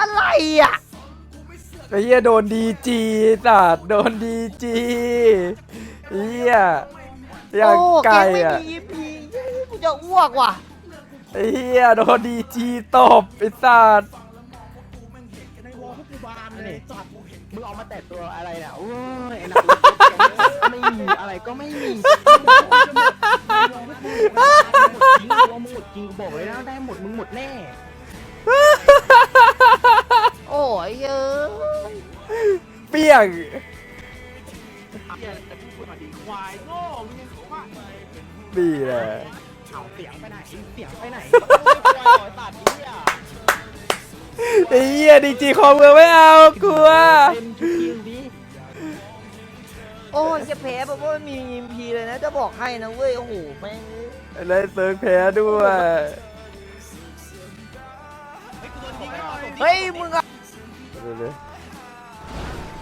อะไรอะไอ้เหี้ยโดนดีจีสัตว์โดนดีจีเหี้ยอย่างโอ้ไก่เก่งอะไม่มีพีกูจะอ้วกว่ะไอ้เหี้ยโดนดีจีตบไอ้สัตว์ในวอลพวกกูบานเลยจัดมึงเอามาแต่ตัวอะไรเนี่ยโอ้ยไอ้นักไม่มีอะไรก็ไม่มีจริงตัวมึงหมดจริงบอกเลยนะได้หมดมึงหมดแน่ โอ้ยเยอะเปี้ยงเฮียแต่พูดมาดีควายโง่มึงยังเขาว่าดีเลยเอาเสียงไปไหนเสียงไปไหนตัดเหี้ยไอ้เหี้ยดีจีคอมเมืองไม่เอากลัวเต็มทุกทีมดิโอ้ยจะแพ้เพราะว่าไม่มีพีเลยนะ จะบอกให้นะเว้ย โอ้โหแม่งเลยเซิร์ฟแพ้ด้วย เฮ้ยมึงอะดูดิ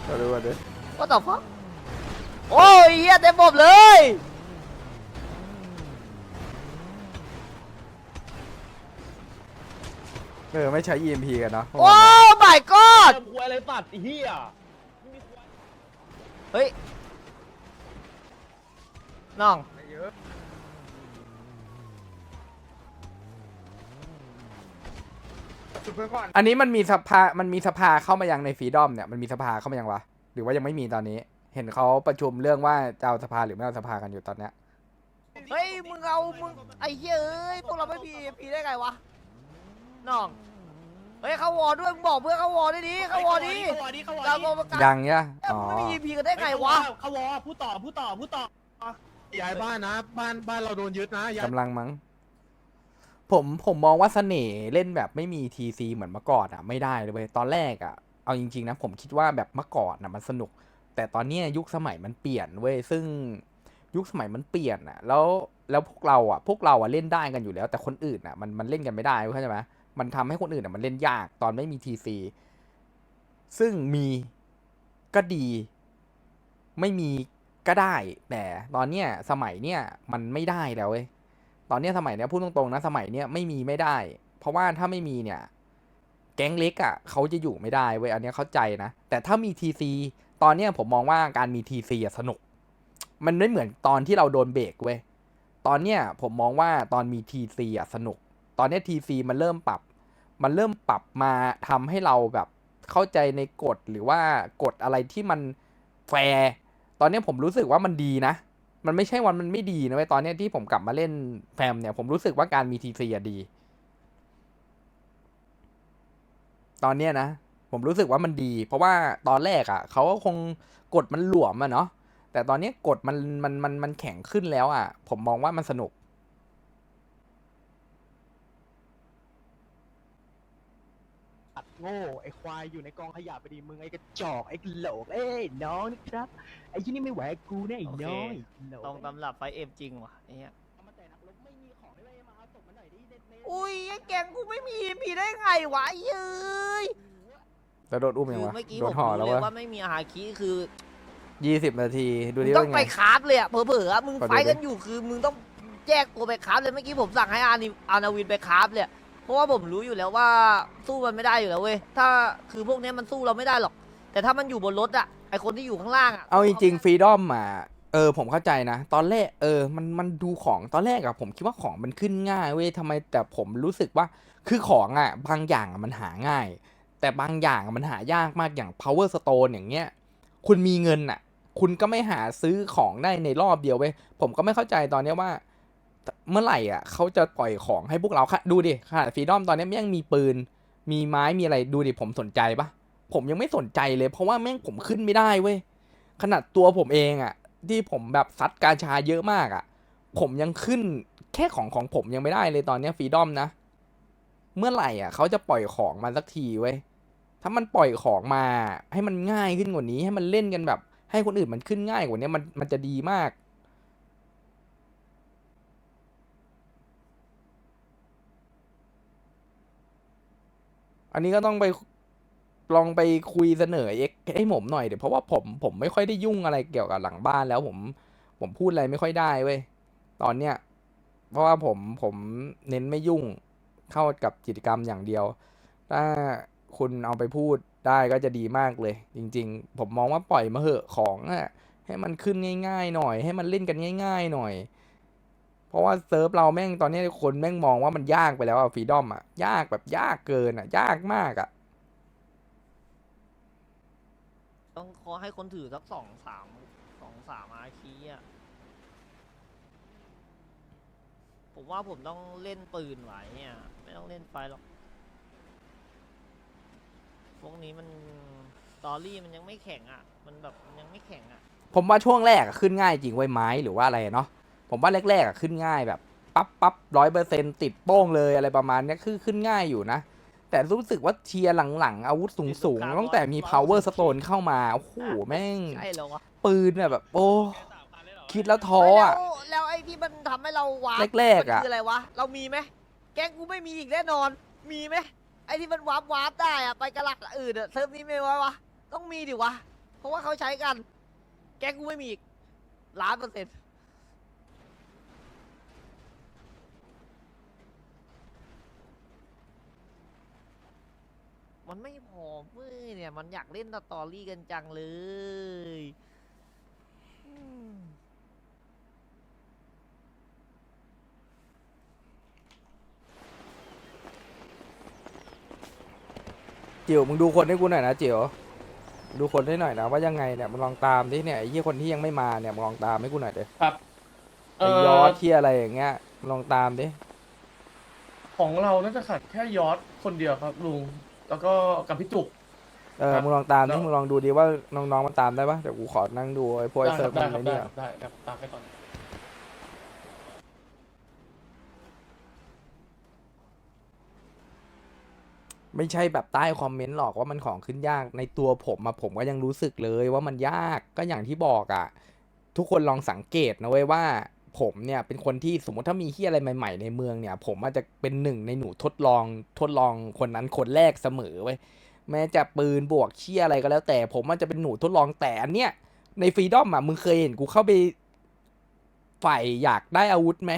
มาดูมาดิว่าต่อฟักโอ้ยเฮียเต็มบบเลยเออไม่ใช้ EMP กันเนาะโอ้ my god ควยอะไรตัดไอ้เหี้ยเฮ้ยน้อง อันนี้มันมีสภา มันมีสภาเข้ามายังในฟรีดอมเนี่ย มันมีสภาเข้ามายังวะ หรือว่ายังไม่มีตอนนี้ เห็นเขาประชุมเรื่องว่าจะเอาสภาหรือไม่เอาสภากันอยู่ตอนเนี้ย เฮ้ย มึงเอามึงไอ้เหี้ยเอ้ย พวกเราไม่พีพีได้ไงวะน้อง เฮ้ย เข้าวอร์ด้วย มึงบอกเพื่อนเข้าวอร์ได้ดิเข้าวอร์ดิเขาวอดิเขาวอเราดิบอกประกาศยังเนี่ยเอ้ยอ๋อ มึงไม่มีพีกันได้ไงวะ เขาวอพูดต่อพูดต่อพูดต่อย้ายบ้านนะ บ้านบ้านเราโดนยึดนะย้ายกำลังมั้ง ผมผมมองว่าเสน่ห์เล่นแบบไม่มีทีซีเหมือนเมื่อก่อนอะ ไม่ได้เลยเว้ยตอนแรกอะเอาจริงๆนะผมคิดว่าแบบเมื่อก่อนอะมันสนุก แต่ตอนนี้ยยุคสมัยมันเปลี่ยนเว้ยซึ่งยุคสมัยมันเปลี่ยนอะ แล้วแล้วพวกเราอะพวกเราอะเล่นได้กันอยู่แล้ว แต่คนอื่นอะมันมันเล่นกันไม่ได้เข้าใจไหมมันทำให้คนอื่นอะมันเล่นยากตอนไม่มีทีซีซึ่งมีก็ดี ไม่มีก็ได้ แต่ตอนเนี้ยสมัยเนี้ยมันไม่ได้แล้วเว้ย ตอนนี้สมัยเนี้ยพูดตรงๆนะสมัยเนี้ยไม่มีไม่ได้ เพราะว่าถ้าไม่มีเนี่ย แก๊งเล็กอะ่ะเขาจะอยู่ไม่ได้เว้ยอันนี้เข้าใจนะ แต่ถ้ามีทีซีตอนเนี้ยผมมองว่าการมีทีซีอะสนุก มันไม่เหมือนตอนที่เราโดนเบรกเว้ยตอนเนี้ยผมมองว่าตอนมีทีซีอะสนุก ตอนเนี้ทีซีมันเริ่มปรับ มันเริ่มปรับมาทำให้เราแบบเข้าใจในกฎหรือว่ากฎอะไรที่มันแฟร์ตอนนี้ผมรู้สึกว่ามันดีนะ มันไม่ใช่วันมันไม่ดีนะเว้ยตอนเนี้ยที่ผมกลับมาเล่นแฟมเนี่ยผมรู้สึกว่าการมีทีซีดี ตอนเนี้ยนะ ผมรู้สึกว่ามันดี เพราะว่าตอนแรกอะ่ะเขาก็คงกดมันหลวมอะเนาะแต่ตอนเนี้ยกดมันมันมันมันแข็งขึ้นแล้วอะ่ะ ผมมองว่ามันสนุก ตัด โง่ไอ้ควายอยู่ในกองขยะไปดีมึงไอ้กระจอกไอ้โหลกเอ้ยน้องนี่ครับไอ้ที่นี่ไม่ไหวกับกูแน่ไอ้น้อยโหลกตรงตำรับไฟเอ็มจริงว่ะไอ้เหี้ยเอามาแต่นักรบไม่มีของเลยมาเอาศพมาหน่อยดิเด็ดเมอุ้ยไอ้แกงกูไม่มีพีได้ไงวะไอ้เย้ยแล้วโดนอุ้มยังคือวะเมื่อกี้โดผนมห่อรู้แล้วเลยวะว่าไม่มีอาหารคีคือยี่สิบนาที ดูมึดิงต้อว่างไง ไปคราฟเลยอะเผลอๆอะมึงขอดูไฟท์กันดิอยู่คือมึงต้องแยกตัวไปคราฟเลยเมื่อกี้ผมสั่งให้อานิอานาวินไปคราฟเลย เพราะว่าผมรู้อยู่แล้วว่าสู้มันไม่ได้อยู่แล้วเว้ย ถ้าคือพวกเนี้ยมันสู้เราไม่ได้หรอก แต่ถ้ามันอยู่บนรถอะไอคนที่อยู่ข้างล่างอะเอาจริงๆฟรีดอมอะเออผมเข้าใจนะ ตอนแรกเออมันมันดูของตอนแรกอะผมคิดว่าของมันขึ้นง่ายเว้ยทำไมแต่ผมรู้สึกว่าคือของอะบางอย่างอะมันหาง่าย แต่บางอย่างอะมันหายากมากอย่าง power stone อย่างเงี้ยคุณมีเงินอะคุณก็ไม่หาซื้อของได้ในรอบเดียวเว้ยผมก็ไม่เข้าใจตอนเนี้ยว่า เมื่อไหร่อะเขาจะปล่อยของให้พวกเราค่ะดูดิขนาดฟรีดอมตอนนี้แม่งมีปืน มีไม้มีอะไรดูดิผมสนใจปะผมยังไม่สนใจเลยเพราะว่าแม่งผมขึ้นไม่ได้เว้ยขนาดตัวผมเองอะ ที่ผมแบบซัดกาชาเยอะมากอะ ผมยังขึ้นแค่ของของผมยังไม่ได้เลยตอนนี้ฟรีดอมนะ เมื่อไหร่อะเขาจะปล่อยของมาสักทีเว้ยถ้ามันปล่อยของมาให้มันง่ายขึ้นกว่านี้ให้มันเล่นกันแบบ ให้คนอื่นมันขึ้นง่ายกว่านี้มันมันจะดีมาก อันนี้ก็ต้องไปลองไปคุยเสนอเอ็กให้ผมหน่อยเดี๋ยวเพราะว่าผมผมไม่ค่อยได้ยุ่งอะไรเกี่ยวกับหลังบ้านแล้วผมผมพูดอะไรไม่ค่อยได้เว้ยตอนเนี้ยเพราะว่าผมผมเน้นไม่ยุ่งเข้ากับกิจกรรมอย่างเดียว ถ้าคุณเอาไปพูดได้ก็จะดีมากเลย จริง ๆ ผมมองว่าปล่อยมาเหอะของอะให้มันขึ้นง่าย ๆ หน่อย ให้มันเล่นกันง่าย ๆ หน่อย เพราะว่าเซิร์ฟเราแม่งตอนนี้คนแม่งมองว่ามันยากไปแล้วอะฟรีดอมอะยากแบบยากเกินอะยากมากอะต้องขอให้คนถือสักสองสามสองสามอาคีอะผมว่าผมต้องเล่นปืนไหวเนี่ยไม่ต้องเล่นไฟหรอกพวกนี้มันสตอรี่มันยังไม่แข็งอะมันแบบมันยังไม่แข็งอะผมว่าช่วงแรกอะขึ้นง่ายจริงไว้ยไม้หรือว่าอะไรเนาะ ผมว่าแรกๆอะขึ้นง่ายแบบปั๊บปั๊บร้อยเปอร์เซ็นติดโป้งเลยอะไรประมาณเนี้ยคือขึ้นง่ายอยู่นะ แต่รู้สึกว่าเทียร์หลังๆ อาวุธสูงๆตั้งแต่มี power stone เข้ามา โอ้โห แม่ง ใช่แล้ววะปืนอะแบบ โอ้ คิดแล้วท้ออะแล้วแล้วไอ้ที่มันทำให้เราวาร์ปแรกๆอะมันคืออะไรวะ เรามีไหมแก๊งกูไม่มีอีกแน่นอน มีไหมไอ้ที่มันวาร์ปวาร์ปได้อะไปกระหลักอื่นอะเซิร์ฟนี้ไม่วะวะ ต้องมีดิวะ เพราะว่าเขาใช้กัน แก๊งกูไม่มีอีกล้านเปอร์เซ็นต์ มันไม่พอเว้ยเนี่ย มันอยากเล่นสตอรี่กันจังเลยอืมจิ๋วมึงดูคนให้กูหน่อยนะจิ๋วดูคนให้หน่อยนะว่ายังไงเนี่ยมึงลองตามดิเนี่ยไอ้ยี่คนที่ยังไม่มาเนี่ยมึงลองตามให้กูหน่อยเด้ครับไอ้ยอดที่อะไรอย่างเงี้ยมึงลองตามดิของเราน่าจะขาดแค่ยอดคนเดียวครับลุง แล้วก็กับพี่จุก เออครับมึงลองตามดิแล้วมึงลองดูดิว่าน้องๆมันตามได้ปะเดี๋ยวกูขอนั่งดูไอ้พวกไอ้ได้คเซิรัร์บฟได้มันครัไอ้บได้เนี่ยครับได้ครับตามไปก่อนไม่ใช่แบบใต้คอมเมนต์หรอกว่ามันของขึ้นยากในตัวผมอะผมก็ยังรู้สึกเลยว่ามันยากก็อย่างที่บอกอะทุกคนลองสังเกตนะเว้ยว่า ผมเนี่ยเป็นคนที่สมมติถ้ามีที่อะไรใหม่ ๆ ในเมืองเนี่ย ผมอาจจะเป็นหนึ่งในหนูทดลองทดลองคนนั้นคนแรกเสมอเว้ยแม้จะปืนบวกเชี่ยอะไรก็แล้ว แต่ผมอาจจะเป็นหนูทดลองแต่อันเนี้ยในฟรีดอมอะมึงเคยเห็นกูเข้าไปฝ่ายอยากได้อาวุธไหม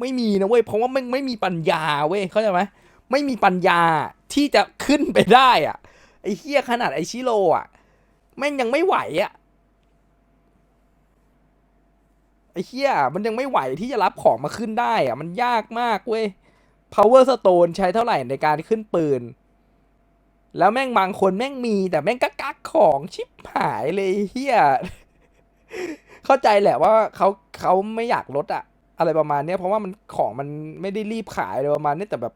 ไม่มีนะเว้ยเพราะว่าไมันไม่มีปัญญาเว้ยเข้าใจไหมไม่มีปัญญาที่จะขึ้นไปได้อะไอ้เฮียขนาดไอชิโร่อะแม่งยังไม่ไหวอะ ไอ้เฮียมันยังไม่ไหวที่จะรับของมาขึ้นได้อะมันยากมากเว้ย power stone ใช้เท่าไหร่ในการขึ้นปืน แล้วแม่งบางคนแม่งมีแต่แม่งก็กักของชิบหายเลยเฮียเข้าใจแหละว่าเขาเขาไม่อยากลดอะอะไรประมาณเนี้ยเพราะว่ามันของมันไม่ได้รีบขายอะไรประมาณนี้แต่แบบ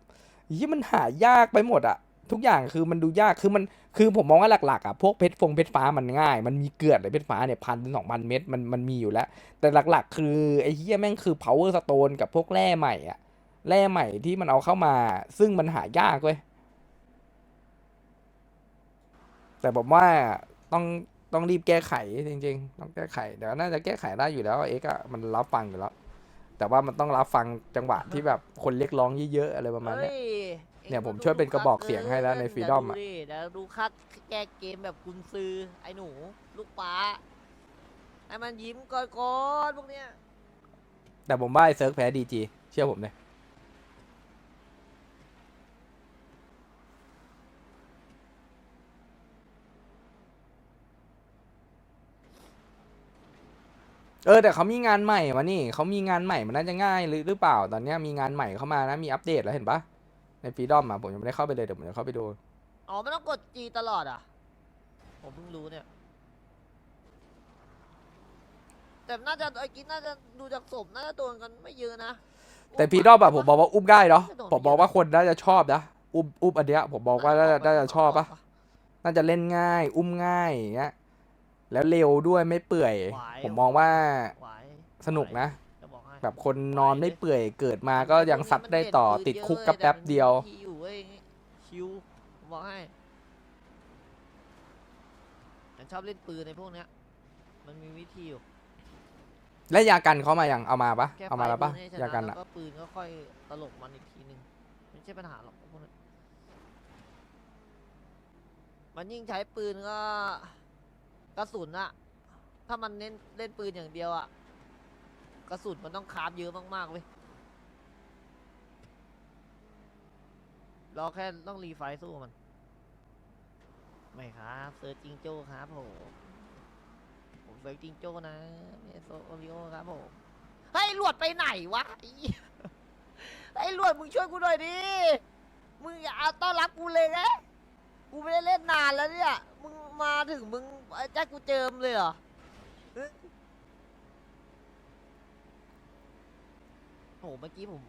ยี่มันหายากไปหมดอะทุกอย่างคือมันดูยากคือมัน คือผมมองว่าหลักๆอะพวกเพชรฟงเพชรฟ้ามันง่าย มันมีเกลือนเลยเพชรฟ้าเนี่ยพันถึงสองพันเม็ดมันมันมีอยู่แล้ว แต่หลักๆ คือไอ้เหี้ยแม่งคือ power stone กับพวกแร่ใหม่อะแร่ใหม่ที่มันเอาเข้ามา ซึ่งมันหายากเว้ยแต่ผมว่าต้องต้องรีบแก้ไขจริง ๆ ต้องแก้ไขเดี๋ยวน่าจะแก้ไขได้อยู่แล้วเอ็กอะมันรับฟังอยู่แล้ว แต่ว่ามันต้องรับฟังจังหวะที่แบบคนเรียกร้องเยอะๆอะไรประมาณเนี้ยฮ้ เนี่ยอ็งผมดูช่วยเป็นกระบอกคัดเสียงให้แล้วในเกิ Freedom อะเดี๋ยวดูดิเดี๋ยวดูคัดแก้เกมแบบกุนซือไอ้หนู ลูกป้าให้มันยิ้มก่อนๆพวกเนี้ย แต่ผมว่าไอ้เซิร์ฟแพ้ดีจีเชื่อผมเลยเออแต่เขามีงานใหม่มานี่เขามีงานใหม่มันน่าจะง่ายหรือหรือเปล่าตอนเนี้ยมีงานใหม่เข้ามานะมีอัปเดตแล้วเห็นปะ ในฟรีดอมอะผมยังไม่ได้เข้าไปเลยเดี๋ยวผมจะเข้าไปดู อ๋อไม่ต้องกดจีตลอดอะ ผมเพิ่งรู้เนี่ย แต่น่าจะไอ้กินน่าจะดูจากศพน่าจะโดนกันไม่เยอะนะแต่ฟรีดอมอะผมบอกว่าอุ้มง่ายเนาะไม่โดนผมบอกว่าคนน่าจะชอบนะอุ้มอุ้มอันเนี้ยผมบอกว่าน่าจะน่าจะชอบปะน่าจะเล่นง่าย อุ้มง่ายอย่างเงี้ยแล้วเร็วด้วยไม่เปื่อยไหวผมมองว่าไหวสนุกนะจะบอกให้ แบบคนนอนไม่เปื่อยเกิดมาก็ยังซัดได้ต่อติดคุกกับแป๊บเดียวแต่มันมีวิธีอยู่เว้ยชิวผมบอกให้ฉันชอบเล่นปืนในพวกเนี้ย มันมีวิธีอยู่และยากันเขามายังเอามาปะแค่เอามาแล้วปะไฟปืนให้ชยานะกันแล้อะวก็ปืนก็ค่อยตลบมันอีกทีหนึ่งไม่ใช่ปัญหาหรอกพวกนั้นมันยิ่งใช้ปืนก็กระสุนอะถ้ามันเน้นเล่นปืนอย่างเดียวอะ กระสุนมันต้องคาบเยอะมากๆเว้ยรอแค่ต้องรีไฟล์สู้มัน ไม่ครับเซิร์ชจิงโจ้ครับผมผมเซิร์ชจิงโจ้นะไม่ใช่โซโอริโอครับผมเฮ้ยหลวดไปไหนวะเหี้ยไอ้หลวดมึงช่วยกูหน่อยดิมึงอย่าเอาต้อนรับกูเลยนะกูไม่ได้เล่นนานแล้วเนี่ย มึงมาถึงมึงแจ็คกูเจิมเลยเหรอเฮ้ย โอ้โหเมื่อกี้ผม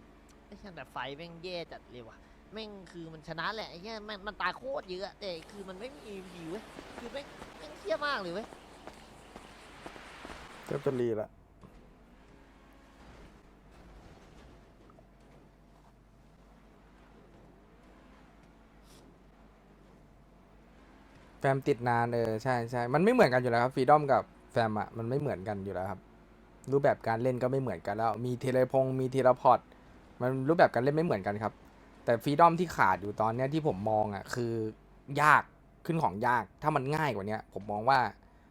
ไอ้ช่างแต่ไฟแม่งแย่จัดเลยว่ะแม่งคือมันชนะแหละไอ้เหี้ยมันมันตายโคตรเยอะแต่คือมันไม่มีวิวเว้ยคือแม่งแม่งเที่ยมากเลยเว้ยเทปจะรีละแฟมติดนานเออใช่ใช่มันไม่เหมือนกันอยู่แล้วครับฟรีดอมกับแฟมอะมันไม่เหมือนกันอยู่แล้วครับ รูปแบบการเล่นก็ไม่เหมือนกันแล้ว มีเทเลพงมีเทเลพอร์ตมันรูปแบบการเล่นไม่เหมือนกันครับ แต่ฟรีดอมที่ขาดอยู่ตอนเนี้ยที่ผมมองอะคือยากขึ้นของยากถ้ามันง่ายกว่าเนี้ยผมมองว่า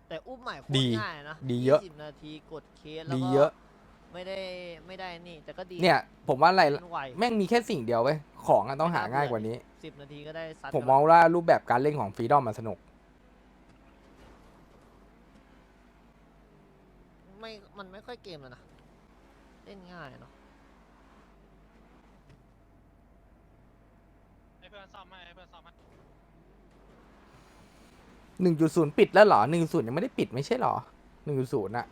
แต่อุ้มใหม่โคตดีรง่ายนะดีเยอะ สิบนาทีกดเคสแล้วดีก็เยอะ ไม่ได้ไม่ได้นี่แต่ก็ดีเนี่ย ผมว่าอะไรเล่นไวแม่งมีแค่สิ่งเดียวเว้ยของอะต้องหาง่ายกว่านี้ สิบนาทีก็ได้ซัดผมกันมองว่ารูปแบบการเล่นของฟรีดอมมันสนุก ไม่มันไม่ค่อยเกมแล้วนะ เล่นง่ายเนาะให้เพื่อนซ่อมให้ให้เพื่อนซ่อมให้หนึ่งจุดศูนย์ปิดแล้วเหรอหนึ่งศูนย์ยังไม่ได้ปิดไม่ใช่เหรอหนึ่งจุดศูนย์อะ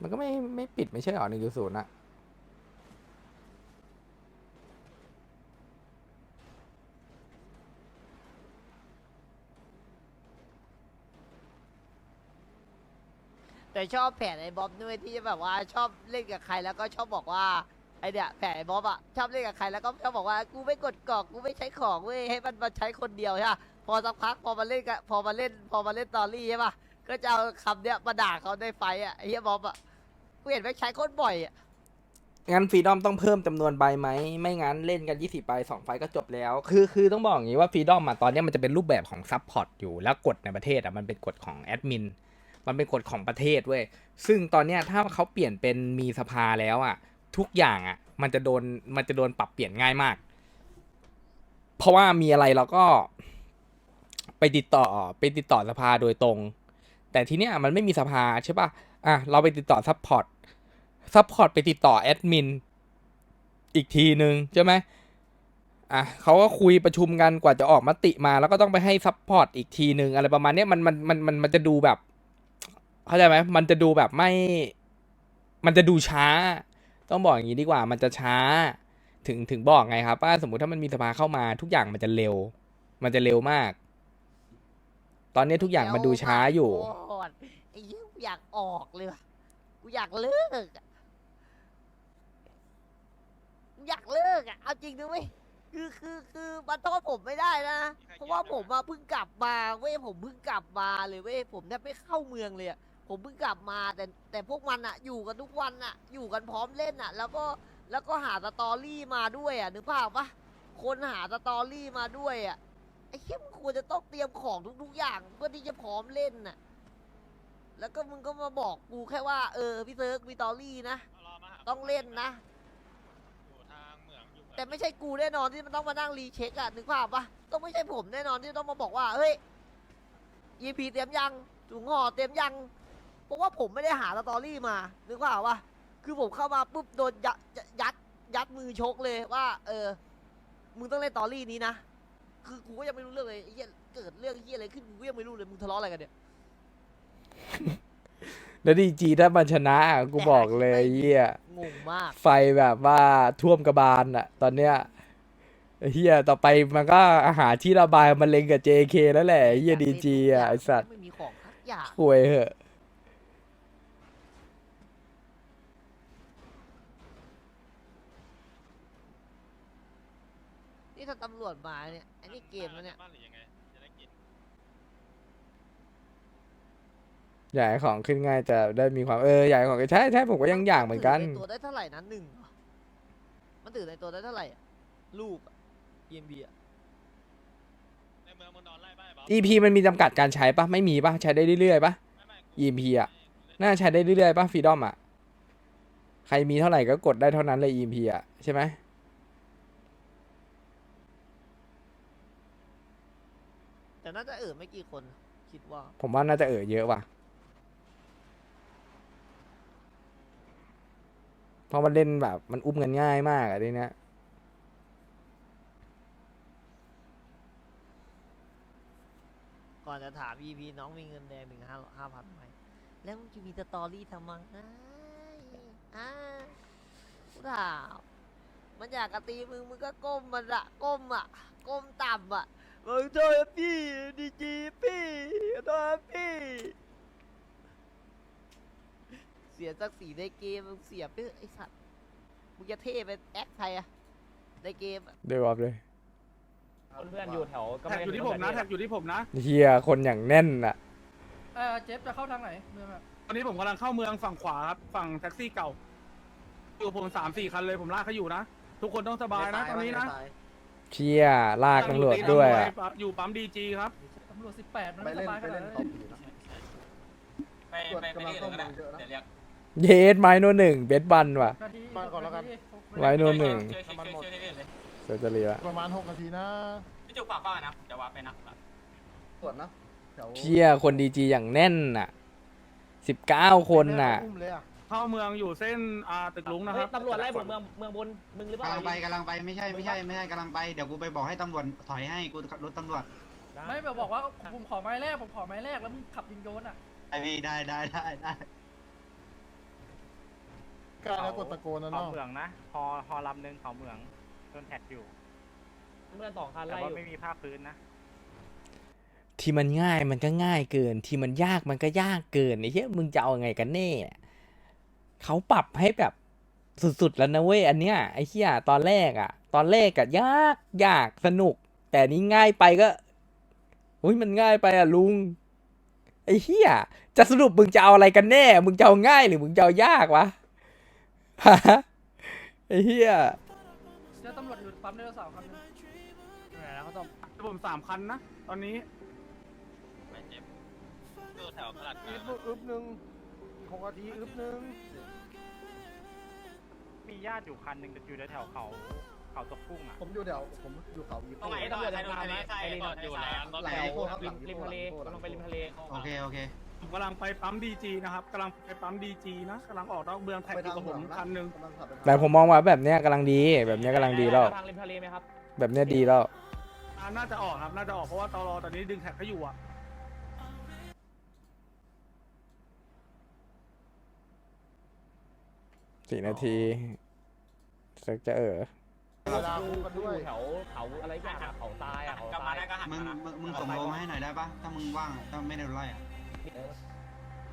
มันก็ไม่ไม่ปิดไม่ใช่เหรอหนึ่งจุดศูนย์อะ แต่ชอบแผนไอ้บ๊อบด้วยที่แบบว่าชอบเล่นกับใครแล้วก็ชอบบอกว่าไอเนี่ยแผนไอ้บ๊อบอะชอบเล่นกับใครแล้วก็ชอบบอกว่ากูไม่กดกรอกกูไม่ใช้ของเว้ยให้มันมาใช้คนเดียวใช่ปะพอสักพักพอมาเล่นกับพอมาเล่น พอมาเล่นตอรี่ใช่ปะก็จะเอาคำเนี้ยมาด่าเขาในไฟอะไอ้เหี้ยบ๊อบอะกูเห็นไปใช้โคตรบ่อยอะงั้นฟรีดอมต้องเพิ่มจำนวนใบไหม ไม่งั้นเล่นกันยี่สิบใบสองไฟล์ก็จบแล้ว คือคือต้องบอกอย่างนี้ว่าฟรีดอมอะตอนเนี้ยมันจะเป็นรูปแบบของซับพอร์ตอยู่แล้วกฎในประเทศอะมันเป็นกฎของแอดมิน มันเป็นกฎของประเทศเว้ยซึ่งตอนเนี้ยถ้าเขาเปลี่ยนเป็นมีสภาแล้วอะทุกอย่างอะมันจะโดนมันจะโดนปรับเปลี่ยนง่ายมาก เพราะว่ามีอะไรเราก็ไปติดต่อไปติดต่อสภาโดยตรง แต่ทีเนี้ยมันไม่มีสภาใช่ปะอะเราไปติดต่อซัพพอร์ตซัพพอร์ตไปติดต่อแอดมินอีกทีหนึงใช่ไหมอะเขาก็คุยประชุมกันกว่าจะออกมติมา แล้วก็ต้องไปให้ซัพพอร์ตอีกทีหนึ่งอะไรประมาณเนี้ยมันมันมันมันมันจะดูแบบ เข้าใจไหมมันจะดูแบบไม่ มันจะดูช้า ต้องบอกอย่างนี้ดีกว่า มันจะช้า ถึงถึงบอกไงครับว่าสมมติถ้ามันมีสภาเข้ามาทุกอย่างมันจะเร็ว มันจะเร็วมาก ตอนนี้ทุกอย่างมันดูช้าอยู่ไอ้เหี้ยกูอยากออกเลยว่ะกูอยากเลิกอะกูอยากเลิกอะเอาจริงนะเว้ยคือคือคือมันโทษผมไม่ได้นะ เพราะว่าผมมาเพิ่งกลับมาเว้ยผมเพิ่งกลับมาเลยเว้ยผมแทบไม่เข้าเมืองเลยอะ ผมเพิ่งกลับมาแต่แต่พวกมันอะอยู่กันทุกวันอะอยู่กันพร้อมเล่นอะแล้วก็แล้วก็หาสตอรี่มาด้วยอะนึกภาพปะคนหาสตอรี่มาด้วยอะไอ้เหี้ยมึงควรจะต้องเตรียมของทุกๆอย่างเพื่อที่จะพร้อมเล่นน่ะ แล้วก็มึงก็มาบอกกูแค่ว่าเออพี่เซิร์กมีตอรี่นะรอมาหาต้องเล่นนะ อยู่ทางเหมืองอยู่เหมืองแต่ไม่ใช่กูแน่นอนที่มันต้องมานั่งรีเช็คอะนึกภาพปะต้องไม่ใช่ผมแน่นอนที่ต้องมาบอกว่าเฮ้ย EP เตรียมยังถุงห่อเตรียมยัง เพราะว่าผมไม่ได้หาสตอรี่มานึกภาพปะคือผมเข้ามาปุ๊บโดนยัดยัดยัดมือชกเลยว่า เออ มึงต้องเล่นตอรี่นี้นะ คือกูก็ยังไม่รู้เรื่องเลยไอ้เหี้ยเกิดเรื่องเหี้ยอะไรขึ้นกูก็ยังไม่รู้เลยมึงทะเลาะอะไรกันเนี่ย แล้วดีจีถ้ามันชนะอะกูบอกเลยเฮียงงมากไฟแบบว่าท่วมกระบาลอะตอนเนี้ยเฮียต่อไปมันก็หาที่ระบายมาเล็งกับ JK แล้วแหละเฮียดีจีอะไอสัตว์ไม่มีของทักอย่าง ห่วยเหอะ นี่ถ้าตำรวจมาเนี่ยไอ้นี่เกมแล้วเนี่ยบ้านหรือยังไงจะได้กินอยากให้ของขึ้นง่ายจะได้มีความเอออยากให้ของใช่ใช่ผมก็ยังอยากเหมือนกัน ถืในตัวได้เท่าไหร่นะหนึ่งเหรอมันถือในตัวได้เท่าไหร่อะลูกเอ็มบีอะ ในเมืองมึงนอนไล่บ้านไอ้บ๊อบ EP มันมีจำกัดการใช้ปะไม่มีปะใช้ได้เรื่อยๆปะ ไม่ไม่กู EMP อะกูเล่นน่าใช้ได้เรื่อยๆปะฟรีดอมอะใครมีเท่าไหร่ก็กดได้เท่านั้นเลย EP อะใช่ไหม แแต่น่าจะเออไม่กี่คน คิดว่า ผมว่าน่าจะเออเยอะว่ะ เพราะมันเล่นแบบ มันอุ้มกันง่ายมากอะทีเนี้ยก่อนจะถาม EP น้องมีเงินแดงหนึ่งห้าห้าพันไหม แล้วมึงจะมีสตอรี่ทำไมอ่ากูถามมันอยากกระตีมึงมึงก็ก้มมันอะก้มอะก้มต่ำอะ มึงโทษพี่ดีจีพี่โทษพี่ เสียศักดิ์ศรีในเกมมึงเสียไปเถอะไอ้สัตว์มึงจะเท่เป็นแอคใครอะในเกมอะ เดี๋ยวรับเลยเพื่อนๆอยู่แถวก็แท็กอยู่ที่ผมนะแท็กอยู่ที่ผมนะเฮียคนอย่างแน่นอะเออเจฟจะเข้าทางไหนเมืองอะตอนนี้ผมกำลังเข้าเมืองฝั่งขวาครับฝั่งแท็กซี่เก่าอยู่ผมสามสี่คันเลยผมลากเขาอยู่นะ ทุกคนต้องสบายนะตอนนี้นะ เชียลากตำรวจด้วยอะอยู่ปั๊มดีจีครับ ตำรวจสิบแปดมันไม่สบายขนาดนั้นเลยไปไปไปที่อื่นก็ได้เดี๋ยวเรียกเยสไมโนหนึ่งเบสบันว่ะ นาทีมาก่อนแล้วกัน ไว้โน่นหนึ่งช่วยช่วยช่วยช่วยที่อื่นเลยเซอร์เจอรี่ละประมาณ6นาทีนะพี่จุกฝากบ้านนะเดี๋ยวว่าไปนะตรวจนะแถวเชียคนดีจีอย่างแน่นอะสิบเก้าคนน่ะ อุ้มเลยอะ เข้าเมืองอยู่เส้นอ่าตึกลุงนะครับตำรวจไล่ผมเมืองเมืองบนมึงหรือเปล่ากำลังไปกำลังไปไม่ใช่ไม่ใช่ไม่ใช่กำลังไปเดี๋ยวกูไปบอกให้ตำรวจถอยให้กูขับรถตำรวจไม่แบบบอกว่าผมขอไม้แรกผมขอไม้แรกแล้วมึงขับยิงโดนอะไอพี่ได้ได้ได้ได้การแล้วกดตะโกนนะเขาเนาะเหมืองนะฮอฮอลำหนึ่งเขาเหมืองโดนแท็กอยู่เมื่อนสองคันแต่ไล่อว่ายู่ไม่มีภาคพื้นนะที่มันง่ายมันก็ง่ายเกิน ที่มันยากมันก็ยากเกินไอ้เหี้ยมึงจะเอาไงกันแน่ เขาปรับให้แบบสุดๆแล้วนะเว้ยอันเนี้ยไอ้เหี้ยตอนแรกอะตอนแรกอะยากยากสนุก แต่นี้ง่ายไปก็อุ้ยมันง่ายไปอะลุง ไอ้เหี้ยจะสรุปมึงจะเอาอะไรกันแน่ มึงจะเอาง่ายหรือมึงจะเอายากวะฮะไอ้เหี้ยเจอตำรวจอยู่ปั๊มไดโนเสาร์คันนึงผมสามคันนะ ตอนนี้ไปเจ็บอยู่แถวตลาดกลาอึงบอึบหนึ่งหกนาทีอึบหนึ่ง มีญาติอยู่คันหนึ่งอยู่แถวๆเขาเขาตกกุ้งอะ ผมอยู่เดี๋ยวผมอยู่เขาอีตรงไหนตำรวจจะตามไหมไอ้ลินอยู่ร้านรถหลังแถอีวโก้ครับหริลัมงอีริมโก้ทะเลหลังลงไปริมทะเลโอเคโอเคผมกำลังไปปั๊มดีจีนะครับกำลังไปปั๊มดีจีนะกำลังออกนอกเมืองแท็กอยู่กับผมคันหนึ่งแต่ผมมองว่าแบบเนี้ยกำลังดี แบบเนี้ยกำลังดีแล้วทางริมทะเลไหมครับ แบบเนี้ยดีแล้วอ่าน่าจะออกครับน่าจะออกเพราะว่าตลอตอนนี้ดึงแท็กเขาอยู่อะ สี่นาทีสักจะเออเวลาคู่กันด้วยแถวเขาอะไรอย่างอะเขาตายอะเขากลับตามายได้ก็หันมึงมานะมึงมึงส่งโลมาให้หน่อยได้ปะถ้ามึงว่างถ้าไม่ได้ไล่อะ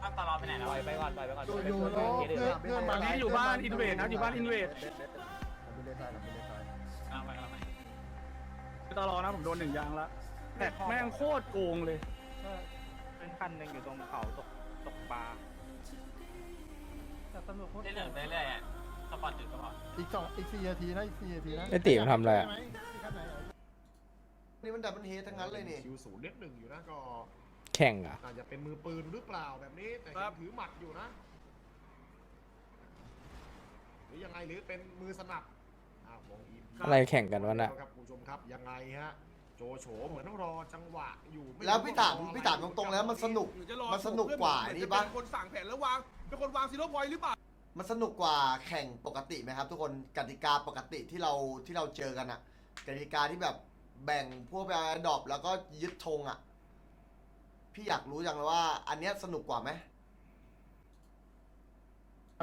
ถ้าตลอดไปไหนแล้วปล่อยไปก่อนปล่อยไปก่อนอยู่ไปอยู่คุยกับเคสอื่นเพื่อนตอนนี้อยู่บ้านอินเวดนะอยู่บ้านอินเวด ผมไม่ได้ใส่ผมไม่ได้ใส่กำลังไปกำลังไปตลอนะผมโดนหนึ่งยางละแท็กแม่งโคตรโกงเลย เป็นคันหนึ่งอยู่ตรงเขาตกตกปลาแต่ตำรวจโคตรเรื่อยๆเรื่อยๆอะสปอร์ตจุดสปอร์ตอีกสองอีกสี่นาทีนะอีกสี่นาทีนะไอ้ติ๋มทำอะไรอะนี่มันดับมันเฮทั้งนั้นเลยนี่คิวศูนย์เล็กหนึ่งอยู่นะก็แข่งอะอาจจะเป็นมือปืนหรือเปล่าแบบนี้แต่ยังถือหมัดอยู่นะ หรือยังไงหรือเป็นมือสนับอ้าวมองอีกอะไรแข่งกันวะน่ะ ครับคุณผู้ชมครับยังไงฮะ โจโฉเหมือนรอจังหวะอยู่ไม่รู้แล้วพี่ถามรออะไรพี่ถามตรงๆแล้วมันสนุกหรือจะรอมันสนุกกว่าเพื่อนี่จะปะ เป็นคนสั่งแผนแล้ววาง เป็นคนวางซีโร่พอยต์หรือเปล่า มันสนุกกว่าแข่งปกติไหมครับ ทุกคนกติกาปกติที่เราที่เราเจอกันอะกติกาที่แบบแบ่งพวกไปเอาดอปแล้วก็ยึดธงอะพี่อยากรู้จังเลยว่า อันเนี้ยสนุกกว่าไหม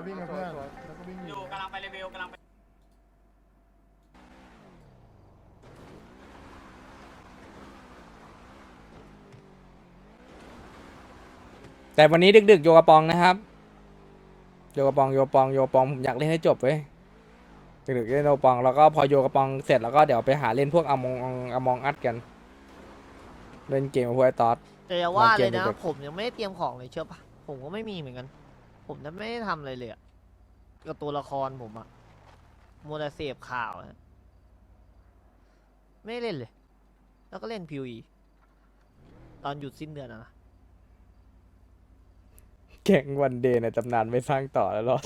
วิ่งกับเพื่อนแล้วก็วิ่งอยู่กำลังไปรีวิวกำลังไปแต่วันนี้ดึกๆโยกระปองนะครับ โยกระปองโยกระปองโยกระปองผมอยากเล่นให้จบเว้ยดึกๆเล่นโยกระปองแล้วก็พอโยกระปองเสร็จแล้วก็เดี๋ยวไปหาเล่นพวกอมองอมองอัดกัน เล่นเกมกับพวกไอ้ตอสแต่อย่าว่าเลยนะวางเกมเด็กๆผมยังไม่ได้เตรียมของเลยเชื่อปะผมก็ไม่มีเหมือนกัน ผมจะไม่ได้ทำอะไรเลยอะกับตัวละครผมอะมัวแต่เสพข่าวอะไม่ได้เล่นเลย แล้วก็เล่นพิวีตอนหยุดสิ้นเดือนอะนะ แข่งวันเดย์ในตำนานไม่สร้างต่อแล้วหรอ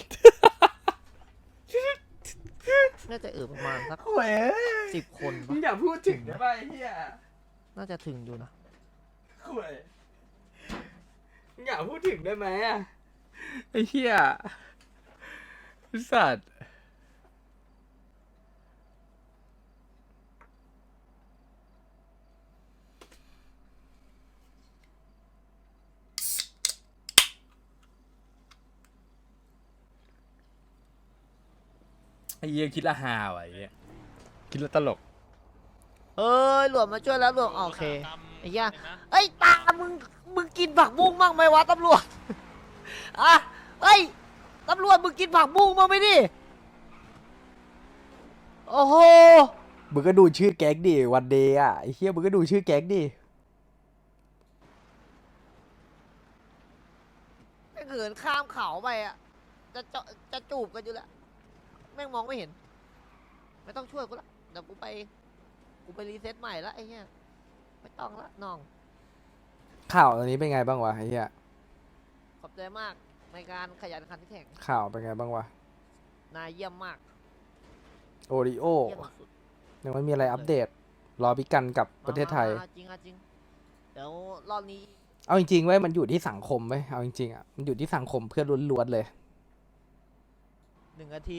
น่าจะเออประมาณสักเว้ยสิบคนมึงปะอย่าพูดถึงได้ป่ะไอ้เหี้ยน่าจะถึงอยู่นะคุยอยากพูดถึงได้ไหมอะไอ้เหี้ยไอ้สัตว์ อ้เหี้ยคิดละฮาว่ะไอ้เหี้ยคิดละตลก เอ้ยหลวงมาช่วยแล้วหลวงโอเค ไอ้เหี้ย เอ้ยตามึงมึงกินผักบุ้งบ้างไหมวะตำรวจอะเอ้ยตำรวจมึงกินผักบุ้งบ้างไหมดิโอ้โหมึงก็ดูชื่อแก๊งดิวันเดย์อะไอ้เหี้ยมึงก็ดูชื่อแก๊งดิแม่งเหินข้ามเขาไปอะจะจะจะจูบกันอยู่แล้ว แม่งมองไม่เห็น ไม่ต้องช่วยกูละเดี๋ยวกูไป กูไปรีเซ็ตใหม่ละไอ้เหี้ยไม่ต้องละน้อง ข่าวตอนนี้เป็นไงบ้างวะไอ้เหี้ยขอบใจมากในการขยันขันที่แข่งข่าวเป็นไงบ้างวะนายเยี่ยมมากโอริโอเยี่ยมสุดยังไม่มีอะไรอัปเดต รอพิกันกับๆประเทศไทย มามาจริงอะจริง เดี๋ยวรอบนี้เอาจริงๆเว้ยมันอยู่ที่สังคมเว้ยเอาจริงๆอะมันอยู่ที่สังคมเพื่อนล้วนๆเลย หนึ่งนาที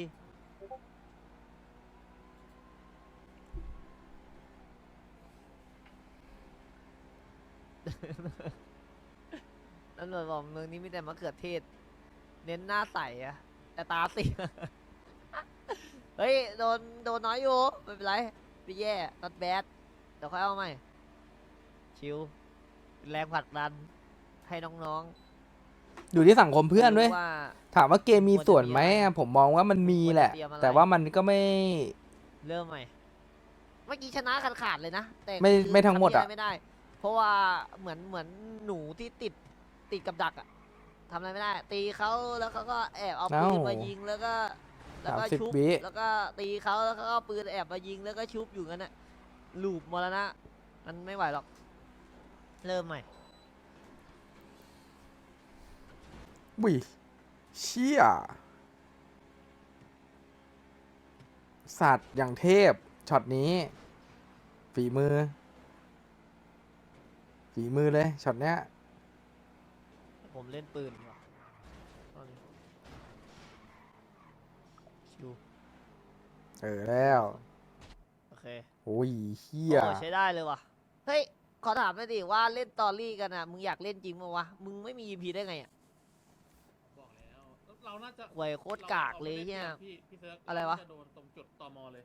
ตำรวจบอกเมืองนี้มีแต่มะเขือเทศ เน้นหน้าใสอะแต่ตาสีเฮ้ย โดน โดนน้อยอยู่ไม่เป็นไรไม่แย่ not bad เดี๋ยวค่อยเอาใหม่ชิวเป็นแรงผลักดัน ให้น้องอยู่ที่สังคมๆเพื่อนเว้ยรู้ว่า ถามว่าเกมมีส่วนไหมอะผมมองว่ามันมีแหละ ควรจะเตรียมอะไร แต่ว่ามันก็ไม่ เริ่มใหม่ เมื่อกี้ชนะขาดขาดๆเลยนะ แต่ไม่คือไม่ทั้งหมดทำเหี้ยอะไรไม่ได้เพ ราะว่าเหมือนเหมือนหนูที่ติดติดกับดักอะทำอะไรไม่ได้ ตีเขาแล้วเขาก็แอบเอาปืนมายิงแล้วก็ แล้วก็สามสิบชุบวิ แล้วก็ตีเขาแล้วเขาก็เอาปืนแอบมายิงแล้วก็ชุบอยู่งั้นน่ะลูปมรณะมันไม่ไหวหรอก เริ่มใหม่ บุยเชี่ยสัตว์อย่างเทพช็อตนี้ ฝีมือ ฝีมือเลยช็อตเนี้ยผมเล่นปืนดีกว่าตอนนี้ชิวเออแล้วโอเคโอ้ยเฮียโอ้ใช้ได้เลยว่ะ เฮ้ย ขอถามหน่อยดิว่าเล่นตอรี่กันอะ มึงอยากเล่นจริงมั้วะ มึงไม่มี EP ได้ไงอะ บอกแล้ว เราน่าจะหวยโคตรกากเลยเนี่ยพี่พี่เซิร์ฟอะไรวะเาจโดนตรงจุดตมเลย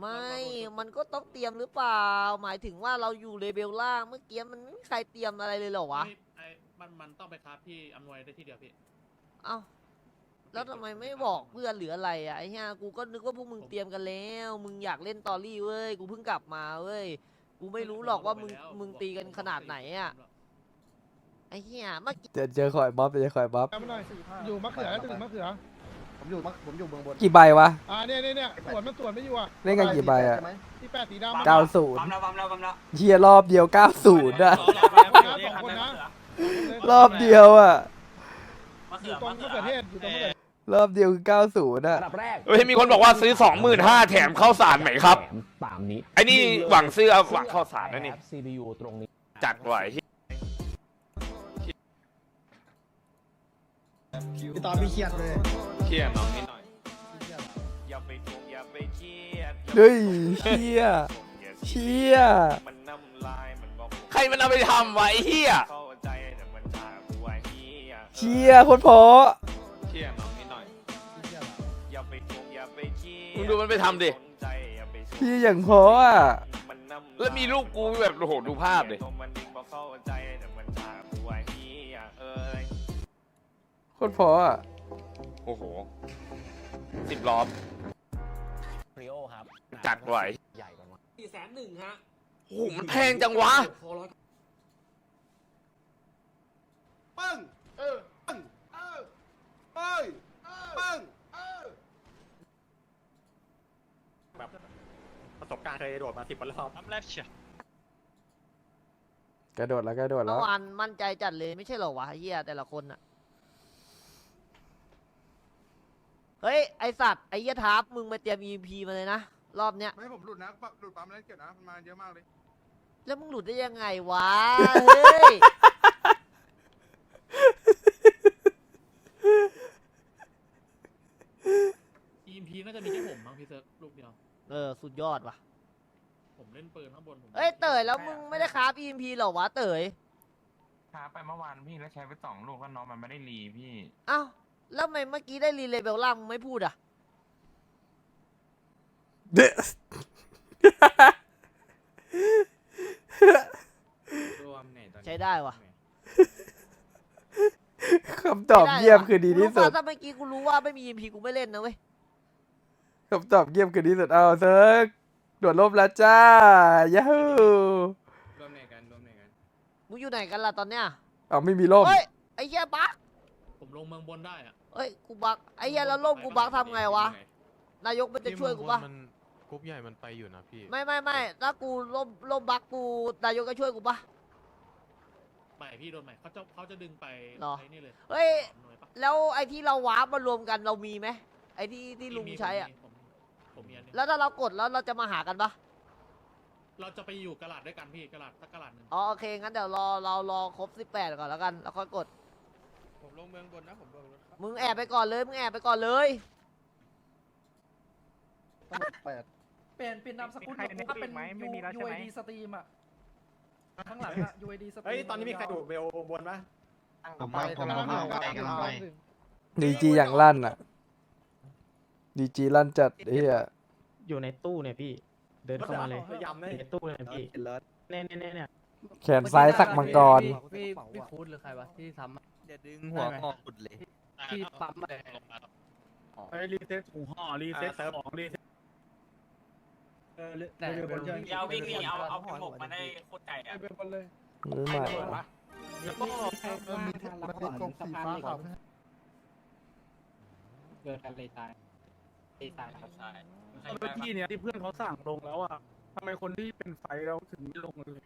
ไม่เราเราโดนมันก็ต้องเตรียมหรือเปล่า หมายถึงว่าเราอยู่เลเบลล่างเมื่อกี้มันไม่มีใครเตรียมอะไรเลยเหรอวะ ไม่ไอ้มันมันต้องไปครับพี่อำนวยได้ที่เดียวพี่เอ้า แล้วทำไมไม่บอกเพื่อนหรืออะไรอะไอ้เหี้ยกูก็นึกว่าพวกมึงเตรียมกันแล้ว มึงอยากเล่นตอรี่เว้ย กูเพิ่งกลับมาเว้ย กูไม่รู้หรอกว่ามึงมึงตีกันขนาดไหนอะ ไอ้เหี้ยเมื่อกี้ เจอเจอคอยบ๊อบเจอคอยบ๊อบ จำหน่อยอยู่มะเขือถึงมะเขือ ผมอยู่มะผมอยู่เมืองบนกี่ใบวะ อ่าเนี่ยเนี่ยเนี่ยสวนมันสวนไม่อยู่อะเล่นกันกี่ใบอะ ใช่ไหมที่แปดสีดำเก้าศูนย์ ปั๊มแล้วปั๊มแล้วปั๊มแล้วเฮียรอบเดียวเก้าศูนย์อะสองคนนะ รอบเดียวอะอยู่ตรงมะเขือเทศอยู่ตรงมะเขือรอบเดียวคือเก้าศูนย์อะเฮ้ยมีคนบอกว่าซื้อสองหมื่นห้าแถมข้าวสารไหมครับ ตามนี้ไอ้นี่หวังซื้อเอาหวังข้าวสารนะนี่ CPU ตรงนี้ จัดไว้ พี่ตอนพี่เครียดเลยเครียดน้องนิดหน่อย อย่าไปทุกข์อย่าไปเครียดเฮ้ยเชี่ยเชี่ย มันน้ำลายมันบอกใครมันเอาไปทำไว้เฮียเข้าใจแต่มันถามกูไว้เฮียเชี่ยโคตรเพราะเครียดน้องนิดหน่อย อย่าไปทุกข์อย่าไปเครียดมึงดูมันไปทำดิเชี่ยอย่างเพราะอะแล้วมีรูปกูแบบโอ้โหดูภาพดิ มันบอกเข้าใจแต่มันถามกูไว้เฮียเอ้ย โคตรเพราะอะโอ้โหสิบรอบพริโอครับจัดไว้ใหญ่กว่าสี่แสนหนึ่งฮะโอ้โหมันแพงจังวะปึ้งเออปึ้งเออเอ้ยปึ้งเออประสบการณ์เคยโดดมาสิบวันรอบน้ำแรกเชียกระโดดแล้วกระโดดแล้เมื่วอวานมั่นใจจัดเลยไม่ใช่เหรอวะไอ้เหี้ยแต่ละคนอะ เฮ้ย ไอสัตว์ไอเหี้ยทาร์ปมึงมาเตรียม EP มาเลยนะ รอบเนี้ย ไม่ให้ผมหลุดนะปักหลุดปั๊มแล้วเก็บนะมันมาเยอะมากเลย แล้วมึงหลุดได้ยังไงวะ เฮ้ย EMP น่าจะมีแค่ผมมั้งพี่เซิร์ฟลูกเดียว เออ สุดยอดว่ะ ผมเล่นปืนข้างบนผมเอ้ย เต๋ยแล้วมึงไม่ได้คราฟ EMP เหรอวะเต๋ยช้าไปเมื่อวานพี่แล้วใช้ไปสองลูกก็น้องมันไม่ได้รีพี่อ้าว แล้วทำไมเมื่อกี้ได้รีเลเบลล่างมึงไม่พูดอะ เด้อรวมเนี่ยตอนนี้ใช้ได้ว่ะ คำตอบเยี่ยมคือดีที่สุดกูรู้ป่ะถ้าเมื่อกี้กูรู้ว่าไม่มี EMP กูไม่เล่นนะเว้ย คำตอบเยี่ยมคือดีที่สุด เอาเซิร์กโดดร่มแล้วจ้า ยาฮูรวมไหนกันรวมไหนกัน มึงอยู่ไหนกันล่ะตอนเนี้ย เอาไม่มีร่ม เฮ้ย ไอ้เหี้ยบักผม ลงเมืองบนได้อะเฮ้ยกูบักไอ้เหี้ยแล้วร่มกูบักทำไงวะ นายกมันจะช่วยกูปะกรุ๊ปใหญ่มันไปอยู่นะพี่ ไม่ไม่ไม่ถ้ากูร่มร่มบักกูนายกจะช่วยกูปะใหม่พี่โดนใหม่เขาจะเขาจะดึงไปหรอ ไอ้นี่เลยเฮ้ย หน่วยปะแล้วไอ้ที่เราวาร์ปมารวมกันเรามีไหมไอ้ที่ที่ลุงมีใช้อะ ผมมีผมมีอันหนึงแล้วถ้าเรากดแล้วเราจะมาหากันปะเราจะไปอยู่กระดาษด้วยกันพี่กระดาษสักกระดาษหนึ่งอ๋อโอเคงั้นเดี๋ยวรอเรารอครบสิบแปดก่อนแล้วกันแล้วค่อยกดผม ลงเมืองบนนะผมลงรถครับมึงแอบไปก่อนเลย มึงแอบไปก่อนเลยแปดเปลี่ยนเปลี่ยนนามสกุลมีใครในถ้าเป็นไหมไม่มีแล้วใช่ไหม UID สตรีมอะ ข้างหลังอะ UID สตรีมเฮ้ย ตอนนี้มีใครดูเบลบนปะผมไปผมผมกำลังไปกำลังไปดีจีอย่างลั่นอะ ดีจีลั่นจัดไอ้เหี้ยอยู่ในตู้เนี่ยพี่ เดินเข้ามาเลยยำเลยในตู้เนี่ยพี่เนี่ยเนี่ยเนี่ยแขนซ้ายสักมังกร พี่พี่คูดหรือใครวะที่ทำ เดี๋ยวดึงหัวออกที่ปั๊มอะไรไปรีเซ็ตถุงห่อรีเซ็ตของรีเซ็ตแต่บนเอาวิ่งนี่เอาเอาเป็นหมกมาได้โคตรไก่อะไปบนเลยไม่มาแล้วก็มีทางละครสะพานเหล็กเกิดกันเลยตายตีตายครับใช่เมื่อกี้เนี่ยที่เพื่อนเขาสั่งลงแล้วอะทำไมคนที่เป็นไฟเราถึงไม่ลงเลย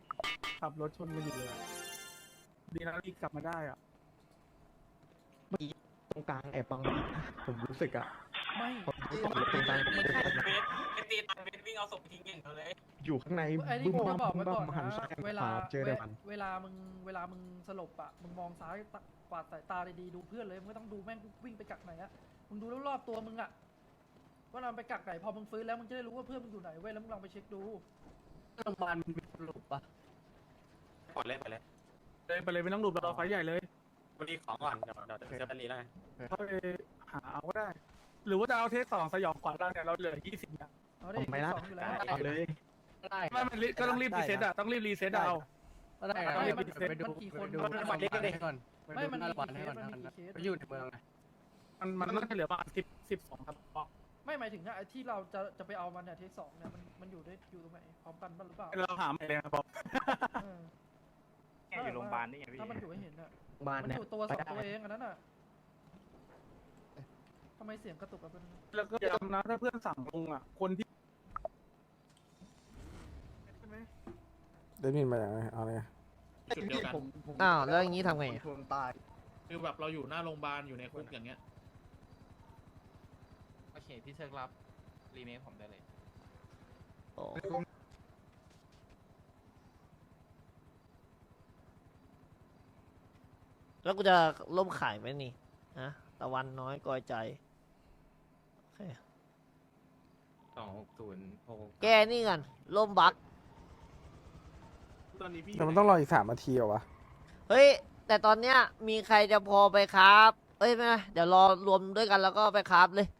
ขับรถชนกันอยู่เลยอะดีนะรีบกลับมาได้อะ ตรงกลางแอบบังผมรู้สึกอะไม่ผมตรงกลางไม่ใช่เวทไปตีตันเวทวิ่งเอาศพทิ้งอย่างเดียวเลยอยู่ข้างในไอ้นี่กูจะบอกไว้ก่อนหันนะซ้ายหันเวขลาวาเจอแต่มันเวลามึงเวลามึงสลบอะมึงมองซ้ายตะกวาดสายตาดีๆดูเพื่อนเลยมึงไม่ต้องดูแม่งวิ่งไปกักไหนอะมึงดูรอบๆตัวมึงอะว่าเราไปกักไหนพอมึงฟื้นแล้วมึงจะได้รู้ว่าเพื่อนมึงอยู่ไหนเว้ยแล้วมึงลองไปเช็คดูโรงพยาบาลมีสลบปะกดเลยไปเลยเลยไปเลยไม่ต้องหลุดเราไฟใหญ่เลย วันนี้ของก่อนเดี๋ยวเดี๋ยวจะไปรีแล้วเข้าไปหาเอาก็ได้ หรือว่าจะเอาเทสสองสยองขวัญเราเนี่ยเราเหลือยี่สิบเนี่ยเอาดิผมไม่ละสองอยู่แล้วเอาเลย ได้ไม่มันรีก็ต้องรีบรีเซ็ตอะต้องรีบรีเซ็ตเอาได้ต้องรีบมันรีเซ็ตมันกี่คนบัตรเล็กก็ได้ก่อนไม่มันมีกี่เคสมันมีกี่เคสอยู่ในเมืองไงมันมันน่าจะเหลือประมาณสิบสิบสองครับไม่หมายถึงอะไอ้ที่เราจะจะไปเอามันเนี่ยเทคสองเนี่ยมันมันอยู่ได้อยู่ตรงไหนพร้อมกันบ้างหรือเปล่าเราหาไม่เลยครับบอกเออแกอยู่โรงพยาบาลนี่ไงพี่ถ้ามันอยู่ให้เห็นอะ บ้านมันเนี่อยยู่ตัวสองตัวเองอันนั้นอะทำไมเสียงกระตุกอะเป็นแล้วก็ย้ำนะถ้าเพื่อนสั่งลงอะ คนที่ได้ยินมาอย่างไรเอาเลยจุดเดียวกันอ้าวแล้วอย่างนี้ทำไงอะคนตายคือแบบเราอยู่หน้าโรงพยาบาลอยู่ในคุกอย่างเงี้ย โอเค พี่เชิญรับ รีเมคผมได้เลย โอ้ แล้วกูจะล่มขายไหมนี่ฮะตะวันน้อยกอยใจโอเคสองหกศูนย์หกแกนี่กันล่มบักตอนนี้พี่แต่มันต้องรออีกสามนาทีเหรอวะ เฮ้ย แต่ตอนเนี้ยมีใครจะพอไปครับ เอ้ยไม่เป็นไรเดี๋ยวรอรวมด้วยกันแล้วก็ไปครับเลยเดี๋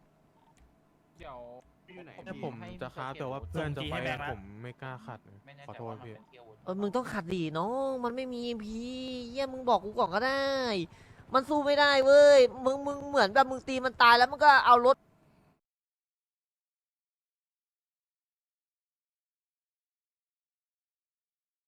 ยว อยู่ไหนถ้าผมจะค้าแต่ว่าเพื่อนจะไปผมไม่กล้าขัดขอโทษพี่เออมึงต้องขัดดีน้องมันไม่มีพีเยี่ยมึงบอกกูก่อนก็ได้ มันสู้ไม่ได้เว้ยมึงมึงเหมือนแบบมึงตีมันตายแล้วมึงก็เอารถ